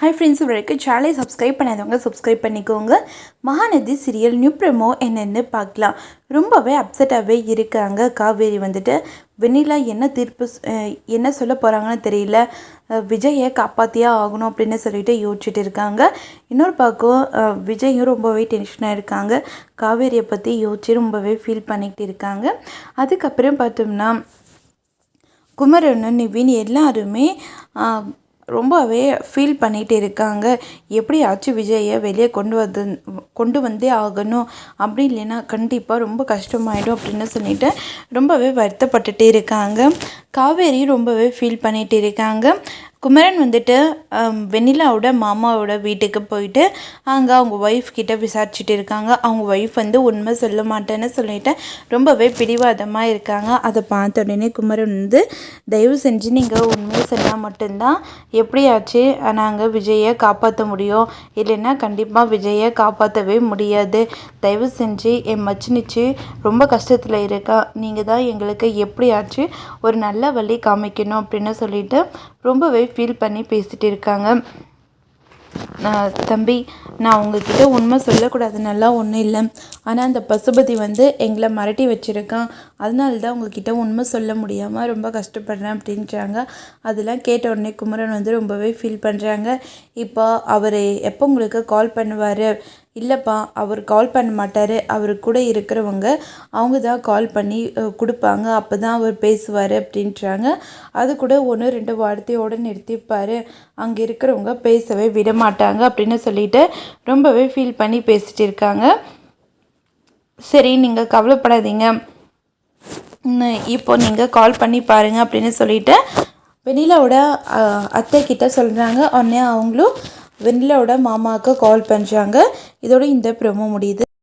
Hi friends வரைக்கும் சேனலை subscribe பண்ணாதவங்க சப்ஸ்கிரைப் பண்ணிக்கோங்க. மகாநதி சீரியல் நியூ ப்ரெமோ என்னென்னு பார்க்கலாம். ரொம்பவே அப்செட்டாகவே இருக்காங்க. காவேரி வந்துட்டு வெண்ணிலா என்ன தீர்ப்பு என்ன சொல்ல போகிறாங்கன்னு தெரியல. விஜயை காப்பாற்றியே ஆகணும் அப்படின்னு சொல்லிட்டு யோசிச்சுட்டு இருக்காங்க. இன்னொரு பக்கம் விஜயும் ரொம்பவே டென்ஷனாக இருக்காங்க. காவேரியை பற்றி யோசிச்சு ரொம்பவே ஃபீல் பண்ணிக்கிட்டு இருக்காங்க. அதுக்கப்புறம் பார்த்தோம்னா குமரன் நிவின் எல்லாருமே ரொம்பவே ஃபீல் பண்ணிகிட்டு இருக்காங்க. எப்படியாச்சும் விஜயை வெளியே கொண்டு வந்து கொண்டு வந்தே ஆகணும். அப்படி இல்லைன்னா கண்டிப்பாக ரொம்ப கஷ்டமாயிடும் அப்படின்னு சொல்லிட்டு ரொம்பவே வருத்தப்பட்டுட்டு இருக்காங்க. காவேரி ரொம்பவே ஃபீல் பண்ணிகிட்டு இருக்காங்க. குமரன் வந்துட்டு வெண்ணிலாவோட மாமாவோட வீட்டுக்கு போயிட்டு அங்கே அவங்க ஒய்ஃப் கிட்ட விசாரிச்சுட்டு இருக்காங்க. அவங்க ஒய்ஃப் வந்து உண்மை சொல்ல மாட்டேன்னு சொல்லிட்டு ரொம்பவே பிடிவாதமாக இருக்காங்க. அதை பார்த்த உடனே குமரன் வந்து தயவு செஞ்சு நீங்கள் உண்மையை சொன்னால் மட்டும்தான் எப்படியாச்சு நாங்கள் விஜயை காப்பாற்ற முடியும். இல்லைன்னா கண்டிப்பாக விஜயை காப்பாற்றவே முடியாது. தயவு செஞ்சு என் மச்சினிச்சு ரொம்ப கஷ்டத்தில் இருக்கா. நீங்கள் தான் எங்களுக்கு எப்படியாச்சு ஒரு நல்ல வழி காமிக்கணும் அப்படின்னு சொல்லிட்டு ரொம்பவே ஃபீல் பண்ணி பேசிகிட்டு இருக்காங்க. தம்பி நான் உங்ககிட்ட உண்மை சொல்லக்கூடாதுன்னெல்லாம் ஒன்றும் இல்லை. ஆனால் அந்த பசுபதி வந்து எங்களை மிரட்டி வச்சுருக்கான். அதனால தான் உங்ககிட்ட உண்மை சொல்ல முடியாமல் ரொம்ப கஷ்டப்படுறேன் அப்படின்றாங்க. அதெல்லாம் கேட்ட உடனே குமரன் வந்து ரொம்பவே ஃபீல் பண்ணுறாங்க இப்போ அவர் எப்போ உங்களுக்கு கால் பண்ணுவார்? இல்லைப்பா அவர் கால் பண்ண மாட்டார். அவர் கூட இருக்கிறவங்க அவங்க தான் கால் பண்ணி கொடுப்பாங்க. அப்போ தான் அவர் பேசுவார் அப்படின்றாங்க. அது கூட ஒன்று ரெண்டு வார்த்தையோடு நிறுத்திப்பார். அங்கே இருக்கிறவங்க பேசவே விட மாட்டாங்க அப்படின்னு சொல்லிட்டு ரொம்பவே ஃபீல் பண்ணி பேசிட்டு இருக்காங்க. சரி நீங்கள் கவலைப்படாதீங்க. இப்போ நீங்கள் கால் பண்ணி பாருங்கள் அப்படின்னு சொல்லிட்டு வெண்ணிலாவோட அத்தை கிட்ட சொல்கிறாங்க உடனே அவங்களும் வெண்ணிலாவோட மாமாவுக்கு கால் பண்ணுறாங்க இதோட இந்த ப்ரொமோ முடியுது.